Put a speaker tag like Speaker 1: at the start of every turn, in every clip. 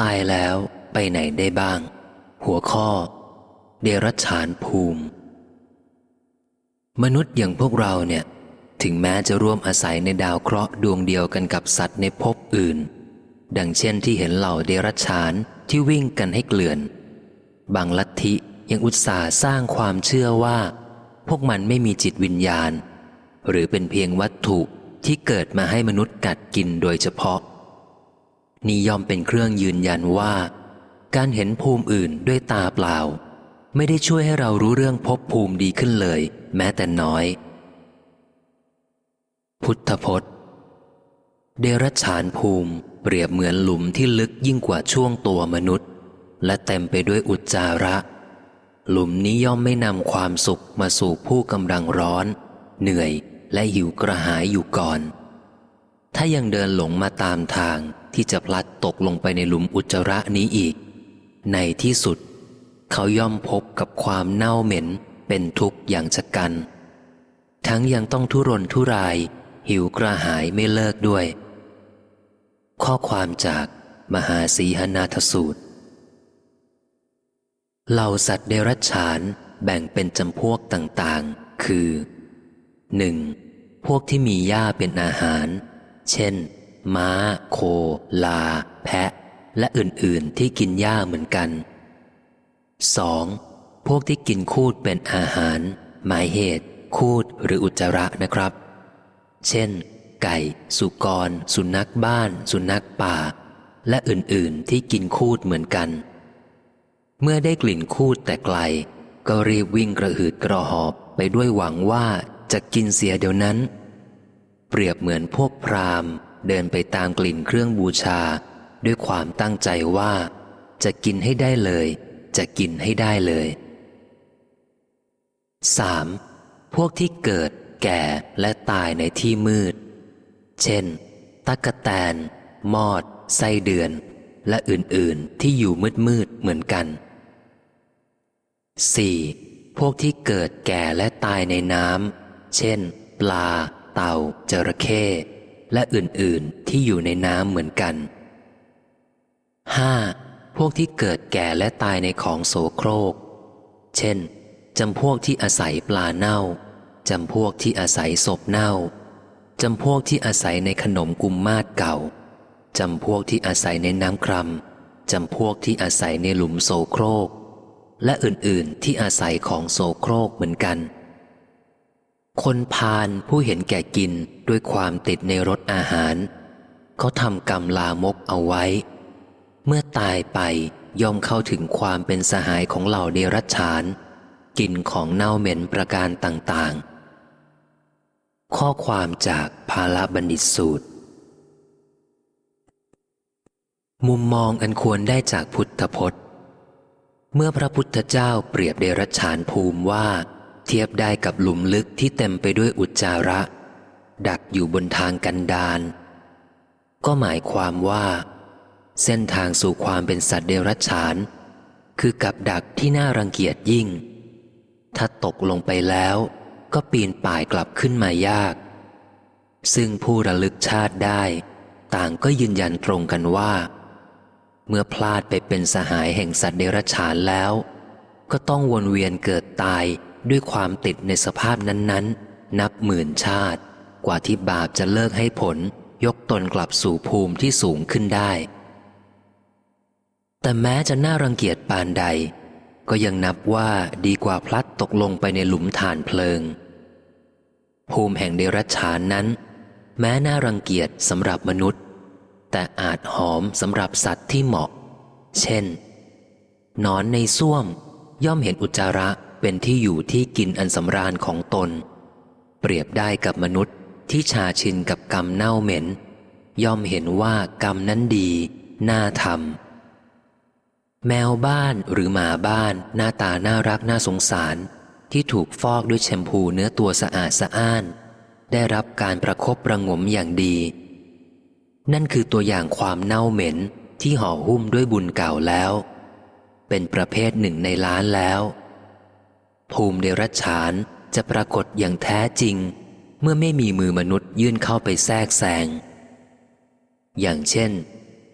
Speaker 1: ตายแล้วไปไหนได้บ้าง หัวข้อ เดรัจฉานภูมิ มนุษย์อย่างพวกเราเนี่ย ถึงแม้จะร่วมอาศัยในดาวเคราะห์ดวงเดียวกันกับสัตว์ในภพอื่น ดังเช่นที่เห็นเหล่าเดรัจฉานที่วิ่งกันให้เกลื่อน บางลัทธิยังอุตส่าห์สร้างความเชื่อว่า พวกมันไม่มีจิตวิญญาณ หรือเป็นเพียงวัตถุที่เกิดมาให้มนุษย์กัดกินโดยเฉพาะ นี่ย่อมเป็นเครื่องยืนยันว่า การเห็นภูมิอื่นด้วยตาเปล่า ไม่ได้ช่วยให้เรารู้เรื่องภพภูมิดีขึ้นเลย แม้แต่น้อย พุทธพจน์ เดรัจฉานภูมิเปรียบเหมือนหลุมที่ลึกยิ่งกว่าช่วงตัวมนุษย์ และเต็มไปด้วยอุจจาระ หลุมนี้ย่อมไม่นำความสุขมาสู่ผู้กำลังร้อน เหนื่อยและหิวกระหายอยู่ก่อน ถ้ายังเดินหลงมาตามทางที่จะพลัดตกลงไปในหลุมอุจจาระนี้อีก ในที่สุด เขาย่อมพบกับความเน่าเหม็นเป็นทุกข์อย่างชะกัน ทั้งยังต้องทุรนทุราย หิวกระหายไม่เลิกด้วย ข้อความจากมหาสีหนาทสูตรเหล่าสัตว์เดรัจฉานแบ่งเป็นจำพวกต่างๆ คือ 1. พวกที่มีหญ้าเป็นอาหาร เช่น ม้า โค ลา แพะ และอื่นๆ ที่กินหญ้าเหมือนกัน 2. พวกที่กินคูดเป็นอาหาร หมายเหตุ คูดหรืออุจจาระนะครับ เช่น ไก่ สุกร สุนัขบ้าน สุนัขป่า และอื่นๆ ที่กินคูดเหมือนกัน เมื่อได้กลิ่นคูดแต่ไกล ก็รีบวิ่งกระหืดกระหอบไปด้วยหวังว่าจะกินเสียเดี๋ยวนั้น เปรียบเหมือนพวกพราหมณ์ เดินไปตามกลิ่นเครื่องบูชา ด้วยความตั้งใจว่า จะกินให้ได้เลย จะกินให้ได้เลย 3. พวกที่เกิด แก่และตายในที่มืด เช่น ตักะแตน มอด ไส้เดือน และอื่นๆที่อยู่มืดๆเหมือนกัน 4. พวกที่เกิดแก่และตายในน้ำ เช่น ปลา เต่า จระเข้ และอื่นๆที่อยู่ในน้ำเหมือนกัน 5. พวกที่เกิดแก่และตายในของโสโครก เช่นจำพวกที่อาศัยปลาเน่าจำพวกที่อาศัยศพเน่าจำพวกที่อาศัยในขนมกุมมาศเก่าจำพวกที่อาศัยในน้ำครำจำพวกที่อาศัยในหลุมโสโครก และอื่นๆที่อาศัยของโสโครกเหมือนกัน คนพาลผู้เห็นแก่กินด้วยความติดในรสอาหาร เขาทำกรรมลามกเอาไว้ เมื่อตายไปย่อมเข้าถึงความเป็นสหายของเหล่าเดรัจฉาน กินของเน่าเหม็นประการต่างๆ ข้อความจากภาลบัณฑิตสูตร มุมมองอันควรได้จากพุทธพจน์ เมื่อพระพุทธเจ้าเปรียบเดรัจฉานภูมิว่า ทียบได้กับหลุมลึกที่เต็มไปด้วยอุจจาระ ดักอยู่บนทางกันดารก็หมายความว่า เส้นทางสู่ความเป็นสัตว์เดรัจฉาน คือกับดักที่น่ารังเกียจยิ่ง ถ้าตกลงไปแล้วก็ปีนป่ายกลับขึ้นมายาก ซึ่งผู้ระลึกชาติได้ ต่างก็ยืนยันตรงกันว่า เมื่อพลาดไปเป็นสหายแห่งสัตว์เดรัจฉานแล้ว ก็ต้องวนเวียนเกิดตาย ด้วยความติดในสภาพนั้นๆ นับหมื่นชาติ กว่าที่บาปจะเลิกให้ผลยกตนกลับสู่ภูมิที่สูงขึ้นได้ แต่แม้จะน่ารังเกียจปานใด ก็ยังนับว่าดีกว่าพลัดตกลงไปในหลุมฐานเพลิง ภูมิแห่งเดรัจฉานนั้น แม้น่ารังเกียจสำหรับมนุษย์ แต่อาจหอมสำหรับสัตว์ที่เหมาะ เช่นนอนในส้วมย่อมเห็นอุจจาระ เป็นที่อยู่ที่กินอันสำราญของตน เปรียบได้กับมนุษย์ที่ชาชินกับกรรมเน่าเหม็น ย่อมเห็นว่ากรรมนั้นดี น่าทำแมวบ้านหรือหมาบ้านหน้าตาน่ารักน่าสงสาร ที่ถูกฟอกด้วยแชมพูเนื้อตัวสะอาดสะอ้าน ได้รับการประคบประงมอย่างดี นั่นคือตัวอย่างความเน่าเหม็นที่ห่อหุ้มด้วยบุญเก่าแล้ว เป็นประเภทหนึ่งในล้านแล้ว ภูมิเดรัจฉานจะปรากฏอย่างแท้จริง เมื่อไม่มีมือมนุษย์ยื่นเข้าไปแทรกแซง อย่างเช่น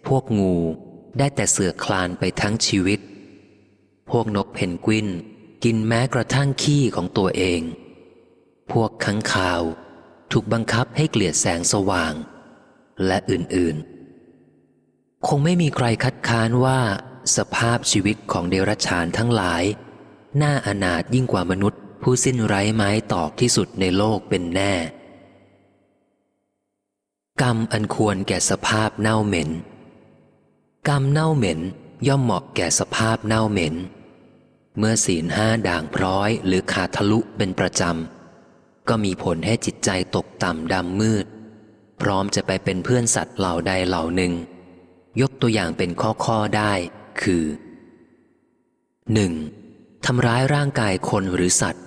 Speaker 1: พวกงูได้แต่เสือกคลานไปทั้งชีวิต พวกนกเพนกวินกินแม้กระทั่งขี้ของตัวเอง พวกค้างคาวถูกบังคับให้เกลียดแสงสว่าง และอื่นๆ คงไม่มีใครคัดค้านว่าสภาพชีวิตของเดรัจฉานทั้งหลาย น่าอนาถยิ่งกว่ามนุษย์ ผู้สิ้นไร้ไม้ตอกที่สุดในโลกเป็นแน่ กรรมอันควรแก่สภาพเน่าเหม็น กรรมเน่าเหม็นย่อมเหมาะแก่สภาพเน่าเหม็น เมื่อศีลห้าด่างพร้อยหรือขาดทะลุเป็นประจำ ก็มีผลให้จิตใจตกต่ำดำมืด พร้อมจะไปเป็นเพื่อนสัตว์เหล่าใดเหล่าหนึ่ง ยกตัวอย่างเป็นข้อๆได้ คือ 1. ทำร้ายร่างกายคนหรือสัตว์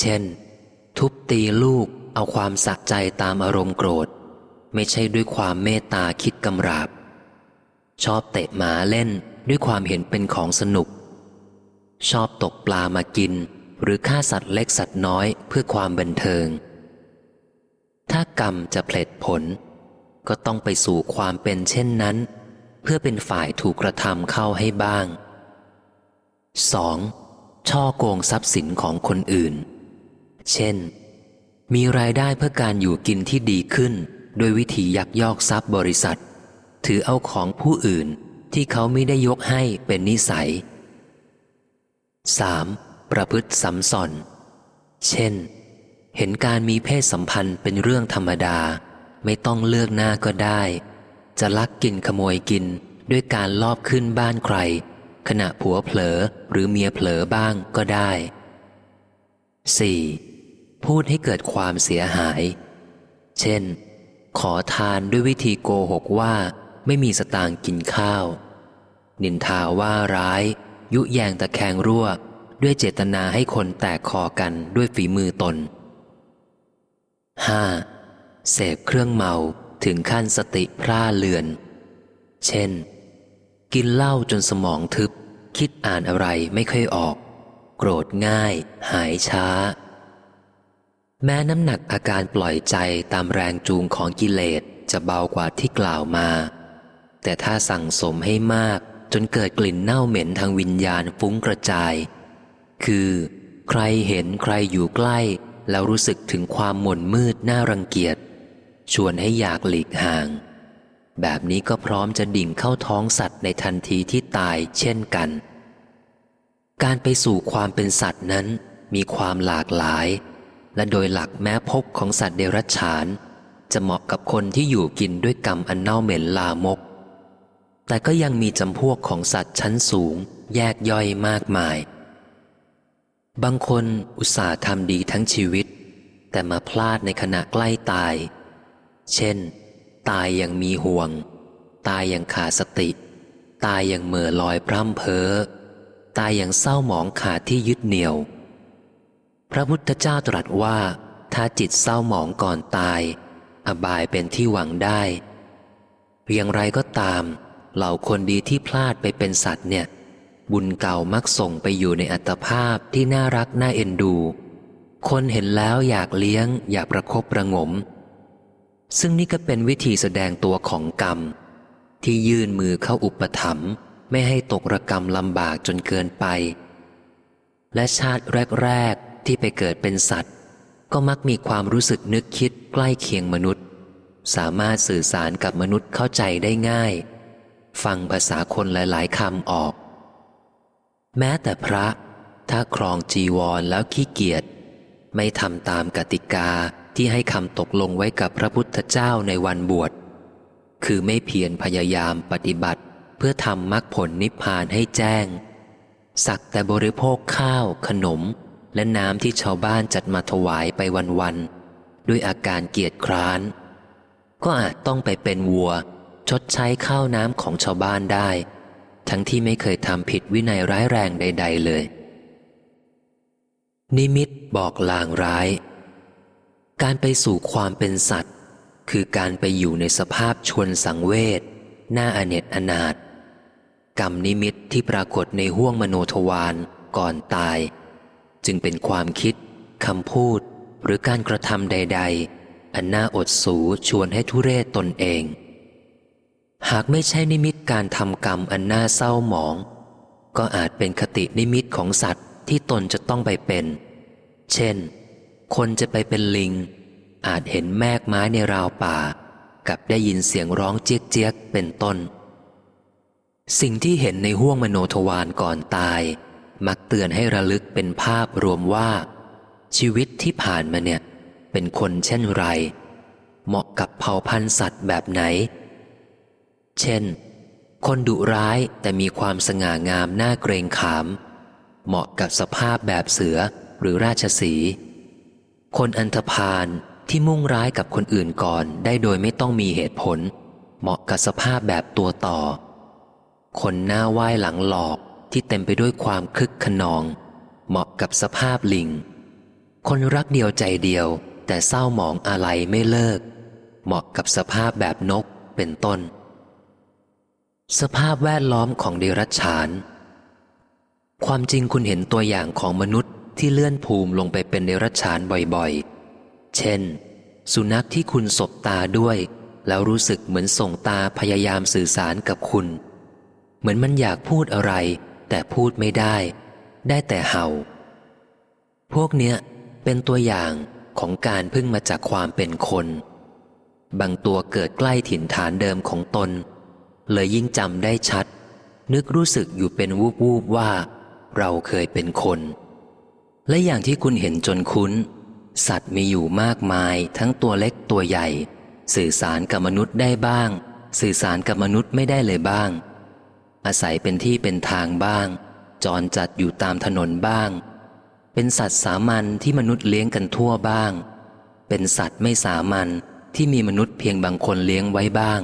Speaker 1: เช่น ทุบตีลูกเอาความสะใจตามอารมณ์โกรธ ไม่ใช่ด้วยความเมตตาคิดกำราบ ชอบเตะหมาเล่นด้วยความเห็นเป็นของสนุก ชอบตกปลามากิน หรือฆ่าสัตว์เล็กสัตว์น้อยเพื่อความบันเทิง ถ้ากรรมจะผลดผล ก็ต้องไปสู่ความเป็นเช่นนั้น เพื่อเป็นฝ่ายถูกกระทำเข้าให้บ้าง 2. ช่อโกงทรัพย์สินของคนอื่น เช่น มีรายได้เพื่อการอยู่กินที่ดีขึ้น โดยวิธียักยอกทรัพย์บริษัท ถือเอาของผู้อื่นที่เขาไม่ได้ยกให้เป็นนิสัย 3. ประพฤติสัมสอน เช่น เห็นการมีเพศสัมพันธ์เป็นเรื่องธรรมดา ไม่ต้องเลือกหน้าก็ได้ จะลักกินขโมยกินด้วยการลอบขึ้นบ้านใคร ขณะผัวเผลอหรือเมียเผลอบ้างก็ได้ 4. พูดให้เกิดความเสียหาย เช่น ขอทานด้วยวิธีโกหกว่าไม่มีสตางค์กินข้าว นินทาว่าร้าย ยุแยงตะแคงรั่ว ด้วยเจตนาให้คนแตกคอกันด้วยฝีมือตน 5. เสพเครื่องเมาถึงขั้นสติพร่าเลือน เช่น กินเหล้าจนสมองทึบ คิดอ่านอะไรไม่ค่อยออก โกรธง่าย หายช้า แม้น้ำหนักอาการปล่อยใจตามแรงจูงของกิเลสจะเบากว่าที่กล่าวมา แต่ถ้าสั่งสมให้มากจนเกิดกลิ่นเน่าเหม็นทางวิญญาณฟุ้งกระจาย คือ ใครเห็นใครอยู่ใกล้ แล้วรู้สึกถึงความหม่นมืดน่ารังเกียจ ชวนให้อยากหลีกห่าง แบบนี้ก็พร้อมจะดิ่งเข้าท้องสัตว์ในทันทีที่ตายเช่นกัน การไปสู่ความเป็นสัตว์นั้นมีความหลากหลาย และโดยหลักแม้ภพของสัตว์เดรัจฉาน จะเหมาะกับคนที่อยู่กินด้วยกรรมอันเน่าเหม็นลามก แต่ก็ยังมีจำพวกของสัตว์ชั้นสูง แยกย่อยมากมาย บางคนอุตส่าห์ทำดีทั้งชีวิต แต่มาพลาดในขณะใกล้ตาย เช่น ตายอย่างมีห่วง ตายอย่างขาดสติ ตายอย่างเหม่อลอยพร่ำเพ้อ ตายอย่างเศร้าหมองขาดที่ยึดเหนี่ยว พระพุทธเจ้าตรัสว่า ถ้าจิตเศร้าหมองก่อนตาย อบายเป็นที่หวังได้ อย่างไรก็ตาม เหล่าคนดีที่พลาดไปเป็นสัตว์เนี่ย บุญเก่ามักส่งไปอยู่ในอัตภาพที่น่ารักน่าเอ็นดู คนเห็นแล้วอยากเลี้ยง อยากประคบประงม ซึ่งนี่ก็เป็นวิธีแสดงตัวของกรรม ที่ยื่นมือเข้าอุปถัมภ์ไม่ให้ตกระกรรมลำบากจนเกินไป และชาติแรก ๆ ที่ไปเกิดเป็นสัตว์ ก็มักมีความรู้สึกนึกคิดใกล้เคียงมนุษย์ สามารถสื่อสารกับมนุษย์เข้าใจได้ง่าย ฟังภาษาคนหลาย ๆคำออก แม้แต่พระถ้าครองจีวรแล้วขี้เกียจไม่ทำตามกติกา ที่ให้คำตกลงไว้กับพระพุทธเจ้าในวันบวช คือไม่เพียรพยายามปฏิบัติ เพื่อทำมรรคผลนิพพานให้แจ้ง สักแต่บริโภคข้าว ขนม และน้ำที่ชาวบ้านจัดมาถวายไปวันๆ ด้วยอาการเกียจคร้าน ก็อาจต้องไปเป็นวัว ชดใช้ข้าวน้ำของชาวบ้านได้ ทั้งที่ไม่เคยทำผิดวินัยร้ายแรงใด ๆ เลย นิมิตบอกลางร้าย การไปสู่ความเป็นสัตว์ คือการไปอยู่ในสภาพชวนสังเวชหน้าอเนจอนาถกรรมนิมิตที่ปรากฏในห้วงมโนทวารก่อนตาย จึงเป็นความคิดคำพูด หรือการกระทำใด ๆ อันน่าอดสูชวนให้ทุเรศตนเอง หากไม่ใช่นิมิตการทำกรรมอันน่าเศร้าหมอง ก็อาจเป็นคตินิมิตของสัตว์ที่ตนจะต้องไปเป็น เช่น คนจะไปเป็นลิง อาจเห็นแมกไม้ในราวป่า กับได้ยินเสียงร้องเจี๊ยกเจี๊ยกเป็นต้น สิ่งที่เห็นในห้วงมโนทวารก่อนตาย มักเตือนให้ระลึกเป็นภาพรวมว่า ชีวิตที่ผ่านมาเนี่ย เป็นคนเช่นไร เหมาะกับเผ่าพันธุ์สัตว์แบบไหน เช่น คนดุร้ายแต่มีความสง่างามน่าเกรงขาม เหมาะกับสภาพแบบเสือหรือราชสีห์ คนอันธพาลที่มุ่งร้ายกับคนอื่นก่อนได้โดยไม่ต้องมีเหตุผล เหมาะกับสภาพแบบตัวต่อ คนหน้าไหว้หลังหลอกที่เต็มไปด้วยความคึกขนอง เหมาะกับสภาพลิง คนรักเดียวใจเดียว แต่เศร้าหมองอะไรไม่เลิก เหมาะกับสภาพแบบนกเป็นต้น สภาพแวดล้อมของเดรัจฉาน ความจริงคุณเห็นตัวอย่างของมนุษย์ ที่เลื่อนภูมิลงไปเป็นเดรัจฉานบ่อยๆ เช่น สุนัขที่คุณสบตาด้วย แล้วรู้สึกเหมือนส่งตาพยายามสื่อสารกับคุณ เหมือนมันอยากพูดอะไร แต่พูดไม่ได้ ได้แต่เห่า พวกเนี้ยเป็นตัวอย่างของการพึ่งมาจากความเป็นคน บางตัวเกิดใกล้ถิ่นฐานเดิมของตน เลยยิ่งจำได้ชัด นึกรู้สึกอยู่เป็นวูบวูบๆว่า เราเคยเป็นคน และอย่างที่คุณเห็นจนคุ้น สัตว์มีอยู่มากมายทั้งตัวเล็กตัวใหญ่ สื่อสารกับมนุษย์ได้บ้าง สื่อสารกับมนุษย์ไม่ได้เลยบ้าง อาศัยเป็นที่เป็นทางบ้าง จรจัดอยู่ตามถนนบ้าง เป็นสัตว์สามัญที่มนุษย์เลี้ยงกันทั่วบ้าง เป็นสัตว์ไม่สามัญที่มีมนุษย์เพียงบางคนเลี้ยงไว้บ้าง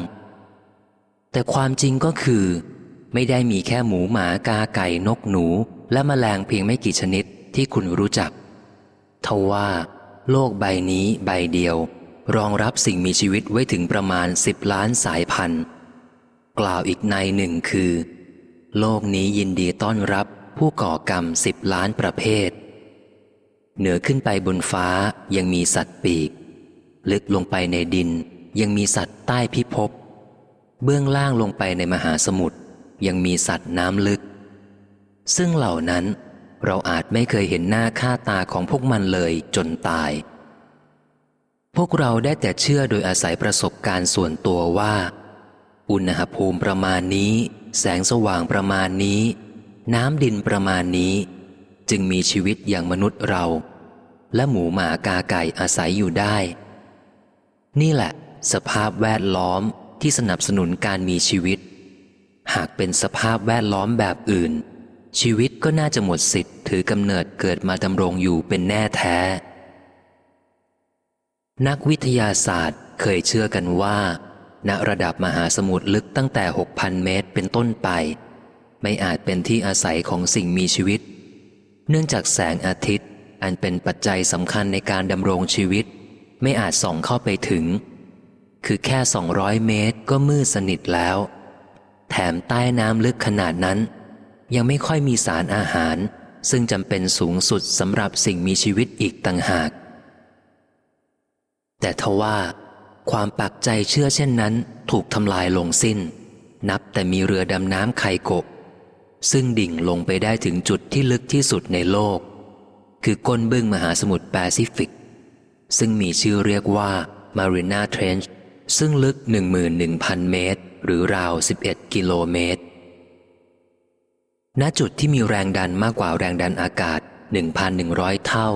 Speaker 1: แต่ความจริงก็คือ ไม่ได้มีแค่หมูหมากาไก่นกหนู และแมลงเพียงไม่กี่ชนิด ที่คุณรู้จัก ทว่าโลกใบนี้ใบเดียว รองรับสิ่งมีชีวิตไว้ถึงประมาณสิบล้านสายพันธุ์ กล่าวอีกในหนึ่งคือ โลกนี้ยินดีต้อนรับผู้ก่อกรรมสิบล้านประเภท เหนือขึ้นไปบนฟ้ายังมีสัตว์ปีก ลึกลงไปในดินยังมีสัตว์ใต้พิภพ เบื้องล่างลงไปในมหาสมุทรยังมีสัตว์น้ำลึก ซึ่งเหล่านั้น เราอาจไม่เคยเห็นหน้าค่าตาของพวกมันเลยจนตาย พวกเราได้แต่เชื่อโดยอาศัยประสบการณ์ส่วนตัวว่า อุณหภูมิประมาณนี้ แสงสว่างประมาณนี้ น้ำดินประมาณนี้ จึงมีชีวิตอย่างมนุษย์เรา และหมูหมากาไก่อาศัยอยู่ได้ นี่แหละ สภาพแวดล้อมที่สนับสนุนการมีชีวิต หากเป็นสภาพแวดล้อมแบบอื่น ชีวิตก็น่าจะหมดสิทธิ์ถือกำเนิดเกิดมาดำรงอยู่เป็นแน่แท้ นักวิทยาศาสตร์เคยเชื่อกันว่า ณระดับมหาสมุทรลึกตั้งแต่ 6,000 เมตรเป็นต้นไป ไม่อาจเป็นที่อาศัยของสิ่งมีชีวิต เนื่องจากแสงอาทิตย์ อันเป็นปัจจัยสำคัญในการดำรงชีวิต ไม่อาจส่องเข้าไปถึง คือแค่ 200 เมตรก็มืดสนิทแล้ว แถมใต้น้ำลึกขนาดนั้น ยังไม่ค่อยมีสารอาหาร ซึ่งจำเป็นสูงสุดสำหรับสิ่งมีชีวิตอีกต่างหาก แต่ทว่า ความปักใจเชื่อเช่นนั้น ถูกทำลายลงสิ้น นับแต่มีเรือดำน้ำไคโกะซึ่งดิ่งลงไปได้ถึงจุดที่ลึกที่สุดในโลก คือก้นบึ้งมหาสมุทรแปซิฟิก ซึ่งมีชื่อเรียกว่า Marina Trench ซึ่งลึก 11,000 เมตร หรือราว 11 กิโลเมตร ณจุดที่มีแรงดันมากกว่าแรงดันอากาศ 1,100 เท่า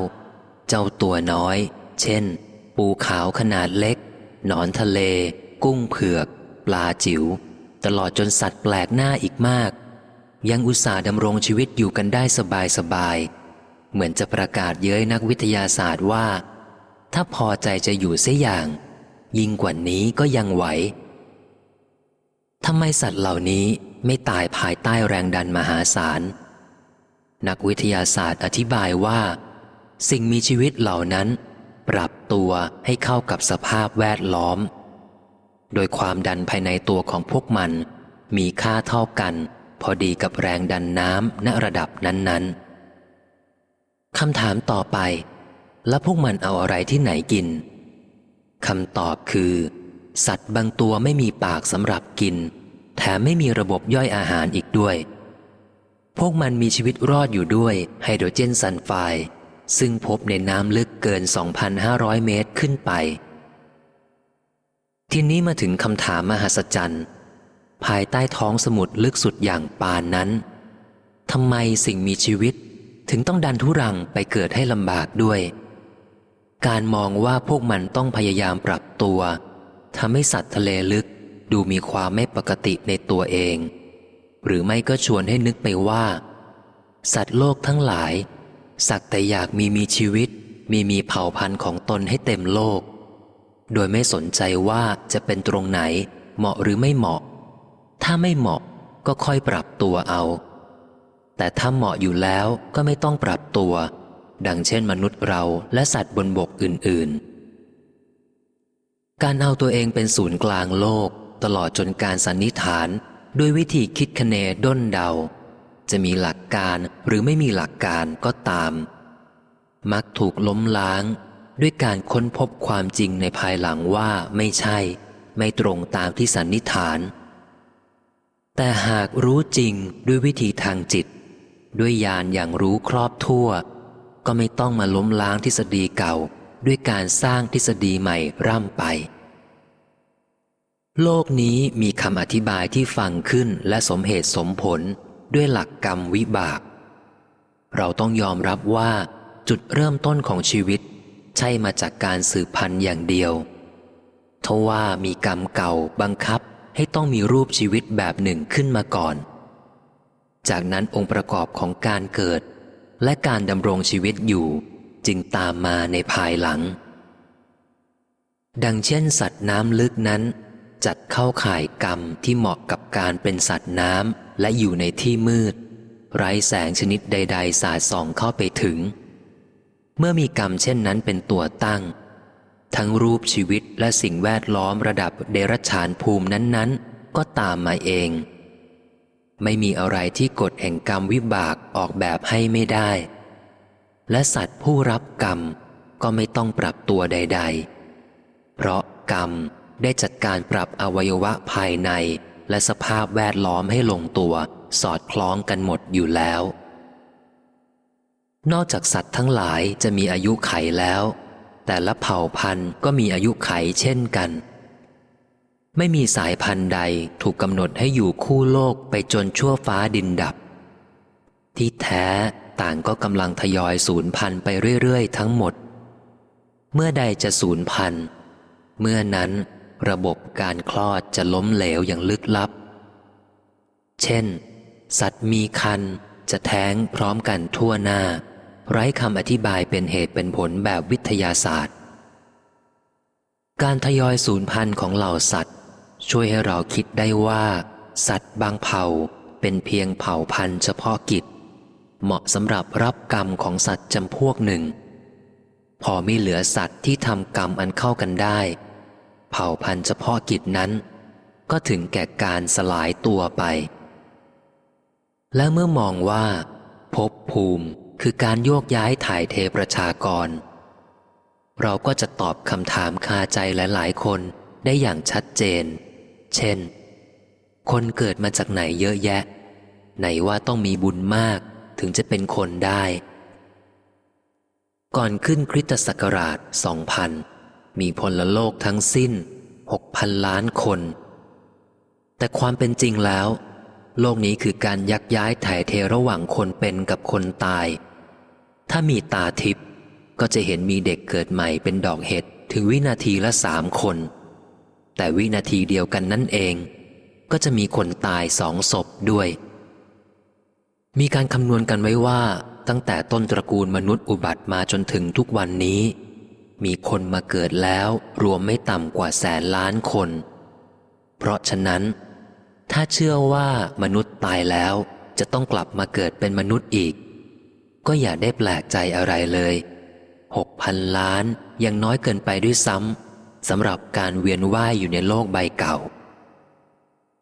Speaker 1: เจ้าตัวน้อย เช่น ปูขาวขนาดเล็ก หนอนทะเล กุ้งเผือก ปลาจิ๋ว ตลอดจนสัตว์แปลกหน้าอีกมาก ยังอุตส่าห์ดำรงชีวิตอยู่กันได้สบายๆเหมือนจะประกาศเย้ยนักวิทยาศาสตร์ว่า ถ้าพอใจจะอยู่เสียอย่าง ยิ่งกว่านี้ก็ยังไหวทำไมสัตว์เหล่านี้ ไม่ตายภายใต้แรงดันมหาศาล นักวิทยาศาสตร์อธิบายว่า สิ่งมีชีวิตเหล่านั้น ปรับตัวให้เข้ากับสภาพแวดล้อม โดยความดันภายในตัวของพวกมัน มีค่าเท่ากัน พอดีกับแรงดันน้ำณระดับนั้นๆคำถามต่อไป แล้วพวกมันเอาอะไรที่ไหนกินคำตอบคือ สัตว์บางตัวไม่มีปากสำหรับกิน แถมไม่มีระบบย่อยอาหารอีกด้วย พวกมันมีชีวิตรอดอยู่ด้วยไฮโดรเจนซัลไฟด์ซึ่งพบในน้ำลึกเกิน 2,500 เมตรขึ้นไป ทีนี้มาถึงคำถามมหัศจรรย์ ภายใต้ท้องสมุทรลึกสุดอย่างปานนั้นทำไมสิ่งมีชีวิต ถึงต้องดันทุรังไปเกิดให้ลำบากด้วย การมองว่าพวกมันต้องพยายามปรับตัวทำให้สัตว์ทะเลลึก ดูมีความไม่ปกติในตัวเอง หรือไม่ก็ชวนให้นึกไปว่า สัตว์โลกทั้งหลาย สักแต่อยากมีมีชีวิต มีมีเผ่าพันธุ์ของตนให้เต็มโลก โดยไม่สนใจว่าจะเป็นตรงไหน เหมาะหรือไม่เหมาะ ถ้าไม่เหมาะก็ค่อยปรับตัวเอา แต่ถ้าเหมาะอยู่แล้วก็ไม่ต้องปรับตัว ดังเช่นมนุษย์เราและสัตว์บนบกอื่น ๆ การเอาตัวเองเป็นศูนย์กลางโลก ตลอดจนการสันนิษฐานด้วยวิธีคิดคะเนด้นเดา จะมีหลักการหรือไม่มีหลักการก็ตาม มักถูกล้มล้าง ด้วยการค้นพบความจริงในภายหลังว่าไม่ใช่ ไม่ตรงตามที่สันนิษฐาน แต่หากรู้จริงด้วยวิธีทางจิต ด้วยญาณอย่างรู้ครอบทั่ว ก็ไม่ต้องมาล้มล้างทฤษฎีเก่า ด้วยการสร้างทฤษฎีใหม่ร่ำไป โลกนี้มีคำอธิบายที่ฟังขึ้นและสมเหตุสมผลด้วยหลักกรรมวิบาก เราต้องยอมรับว่า จุดเริ่มต้นของชีวิต ใช่มาจากการสืบพันธุ์อย่างเดียวทว่ามีกรรมเก่าบังคับให้ต้องมีรูปชีวิตแบบหนึ่งขึ้นมาก่อน จากนั้นองค์ประกอบของการเกิด และการดำรงชีวิตอยู่ จึงตามมาในภายหลัง ดังเช่น สัตว์น้ำลึกนั้น จัดเข้าข่ายกรรมที่เหมาะกับการเป็นสัตว์น้ำและอยู่ในที่มืด ไร้แสงชนิดใด ๆ สาดส่องเข้าไปถึง เมื่อมีกรรมเช่นนั้นเป็นตัวตั้ง ทั้งรูปชีวิตและสิ่งแวดล้อมระดับเดรัจฉานภูมินั้นๆ ก็ตามมาเอง ไม่มีอะไรที่กฎแห่งกรรมวิบากออกแบบให้ไม่ได้ และสัตว์ผู้รับกรรมก็ไม่ต้องปรับตัวใด ๆ เพราะกรรม ได้จัดการปรับอวัยวะภายใน และสภาพแวดล้อมให้ลงตัว สอดคล้องกันหมดอยู่แล้ว นอกจากสัตว์ทั้งหลายจะมีอายุไขแล้ว แต่ละเผ่าพันธุ์ก็มีอายุไขเช่นกัน ไม่มีสายพันธุ์ใดถูกกำหนดให้อยู่คู่โลกไปจนชั่วฟ้าดินดับ ที่แท้ต่างก็กำลังทยอยสูญพันธุ์ไปเรื่อย ๆ ทั้งหมด เมื่อใดจะสูญพันธุ์เมื่อนั้น ระบบการคลอดจะล้มเหลวอย่างลึกลับ เช่น สัตว์มีคันจะแท้งพร้อมกันทั่วหน้า ไร้คำอธิบายเป็นเหตุเป็นผลแบบวิทยาศาสตร์ การทยอยสูญพันธุ์ของเหล่าสัตว์ ช่วยให้เราคิดได้ว่า สัตว์บางเผ่าเป็นเพียงเผ่าพันธุ์เฉพาะกิจ เหมาะสำหรับรับกรรมของสัตว์จำพวกหนึ่ง พอไม่เหลือสัตว์ที่ทำกรรมอันเข้ากันได้ เผ่าพันธุ์เฉพาะกิจนั้น ก็ถึงแก่การสลายตัวไป และเมื่อมองว่าภพภูมิคือการโยกย้ายถ่ายเทประชากร เราก็จะตอบคำถามคาใจหลายๆ คนได้อย่างชัดเจน เช่น คนเกิดมาจากไหนเยอะแยะ ไหนว่าต้องมีบุญมากถึงจะเป็นคนได้ ก่อนขึ้นคริสตศักราช 2000 มีพลโลกทั้งสิ้น6,000ล้านคน แต่ความเป็นจริงแล้ว โลกนี้คือการยักย้ายถ่ายเทระหว่างคนเป็นกับคนตาย ถ้ามีตาทิพย์ก็จะเห็นมีเด็กเกิดใหม่เป็นดอกเห็ดถึงวินาทีละสามคน แต่วินาทีเดียวกันนั่นเอง ก็จะมีคนตายสองศพด้วย มีการคำนวณกันไว้ว่าตั้งแต่ต้นตระกูลมนุษย์อุบัติมาจนถึงทุกวันนี้ มีคนมาเกิดแล้วรวมไม่ต่ำกว่าแสนล้านคน เพราะฉะนั้น ถ้าเชื่อว่ามนุษย์ตายแล้วจะต้องกลับมาเกิดเป็นมนุษย์อีก ก็อย่าได้แปลกใจอะไรเลยหกพันล้านยังน้อยเกินไปด้วยซ้ำสำหรับการเวียนว่ายอยู่ในโลกใบเก่า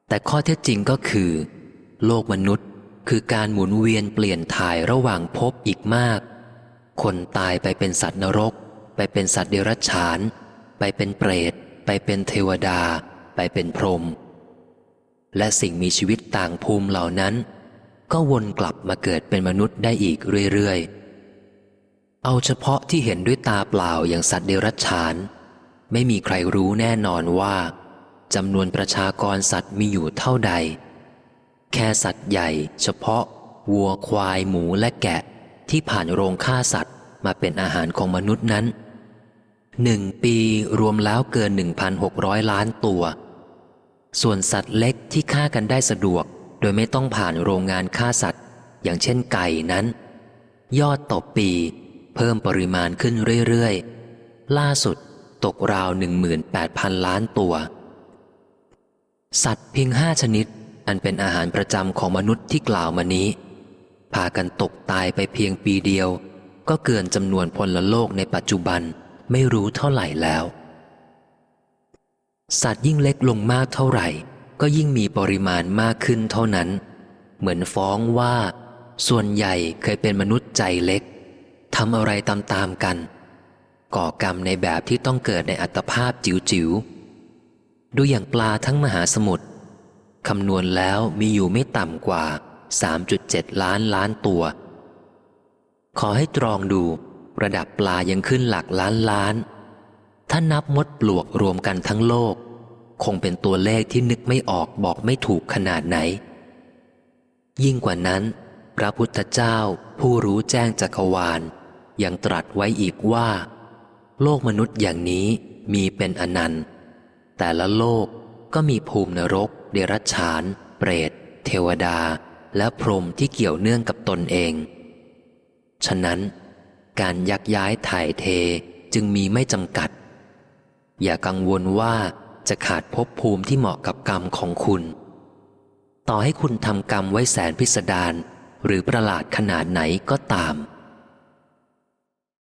Speaker 1: แต่ข้อเท็จจริงก็คือ โลกมนุษย์คือการหมุนเวียนเปลี่ยนถ่ายระหว่างภพอีกมาก คนตายไปเป็นสัตว์นรก ไปเป็นสัตว์เดรัจฉาน ไปเป็นเปรต ไปเป็นเทวดา ไปเป็นพรหมและสิ่งมีชีวิตต่างภูมิเหล่านั้น ก็วนกลับมาเกิดเป็นมนุษย์ได้อีกเรื่อยๆ เอาเฉพาะที่เห็นด้วยตาเปล่าอย่างสัตว์เดรัจฉาน ไม่มีใครรู้แน่นอนว่าจำนวนประชากรสัตว์มีอยู่เท่าใด แค่สัตว์ใหญ่ เฉพาะ วัวควายหมูและแกะที่ผ่านโรงฆ่าสัตว์มาเป็นอาหารของมนุษย์นั้น หนึ่งปีรวมแล้วเกิน 1,600 ล้านตัว ส่วนสัตว์เล็กที่ฆ่ากันได้สะดวก โดยไม่ต้องผ่านโรงงานฆ่าสัตว์ อย่างเช่นไก่นั้น ยอดต่อปี เพิ่มปริมาณขึ้นเรื่อยๆ ล่าสุดตกราว 18,000 ล้านตัว สัตว์เพียงห้าชนิด อันเป็นอาหารประจำของมนุษย์ที่กล่าวมานี้ พากันตกตายไปเพียงปีเดียว ก็เกินจำนวนพลโลกในปัจจุบัน ไม่รู้เท่าไหร่แล้ว สัตว์ยิ่งเล็กลงมากเท่าไหร่ ก็ยิ่งมีปริมาณมากขึ้นเท่านั้น เหมือนฟ้องว่า ส่วนใหญ่เคยเป็นมนุษย์ใจเล็กทำอะไรตามๆกัน ก่อกรรมในแบบที่ต้องเกิดในอัตภาพจิ๋วๆ ดูอย่างปลาทั้งมหาสมุทรคำนวณแล้วมีอยู่ไม่ต่ำกว่า 3.7 ล้านล้านตัว ขอให้ตรองดู ระดับปลายังขึ้นหลักล้านล้าน ถ้านับมดปลวกรวมกันทั้งโลก คงเป็นตัวเลขที่นึกไม่ออกบอกไม่ถูกขนาดไหน ยิ่งกว่านั้น พระพุทธเจ้าผู้รู้แจ้งจักรวาล ยังตรัสไว้อีกว่า โลกมนุษย์อย่างนี้มีเป็นอนันต์ แต่ละโลกก็มีภูมินรก เดรัจฉาน เปรต เทวดา และพรหมที่เกี่ยวเนื่องกับตนเอง ฉะนั้น การยักย้ายถ่ายเทจึงมีไม่จำกัด อย่ากังวลว่าจะขาดภพภูมิที่เหมาะกับกรรมของคุณ ต่อให้คุณทำกรรมไว้แสนพิสดารหรือประหลาดขนาดไหนก็ตาม